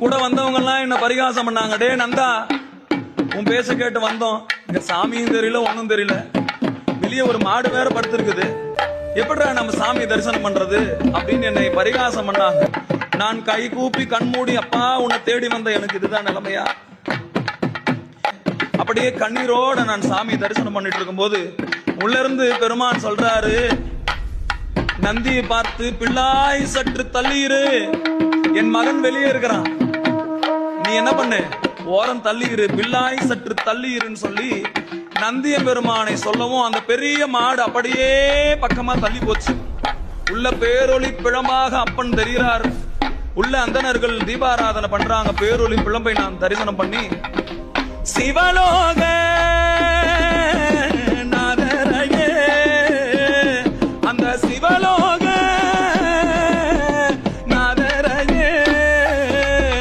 கூட வந்தவங்க எல்லாம் என்ன பரிகாசம் பண்ணாங்க. டே நந்தா உன் பேச கேட்டு வந்தோம். இங்க சாமியும் தெரியல ஒண்ணும் தெரியல. வெளியே ஒரு மாடு வேற படுத்திருக்குது. எப்படா நம்ம சாமி தரிசனம் பண்றது அப்படின்னு என்னை பரிகாசம் பண்ணாங்க. நான் கை கூப்பி கண்மூடி அப்பா உன்னை தேடி வந்த எனக்கு இதுதான் நிலைமையா? அப்படியே கண்ணீரோட நான் சாமி தரிசனம் பண்ணிட்டு இருக்கும்போது உள்ள இருந்து பெருமான் சொல்றாரு நந்தியை பார்த்து பிள்ளாய் சற்று தள்ளியிரு என் மகன் வெளியே இருக்கிறான். நீ என்ன பண்ணு? ஓரம் தள்ளியிரு பில்லாய் சற்று தள்ளியிருன்னு சொல்லி நந்திய பெருமானை சொல்லவும் அந்த பெரிய மாடு அப்படியே பக்கமா தள்ளி போச்சு. உள்ள பேரொளி பிழம்பாக அப்பன் தெரிகிறார். உள்ள அந்தனர்கள் தீபாராதனை பண்றாங்க. பேரொளி பிழம்பை நான் தரிசனம் பண்ணி சிவலோக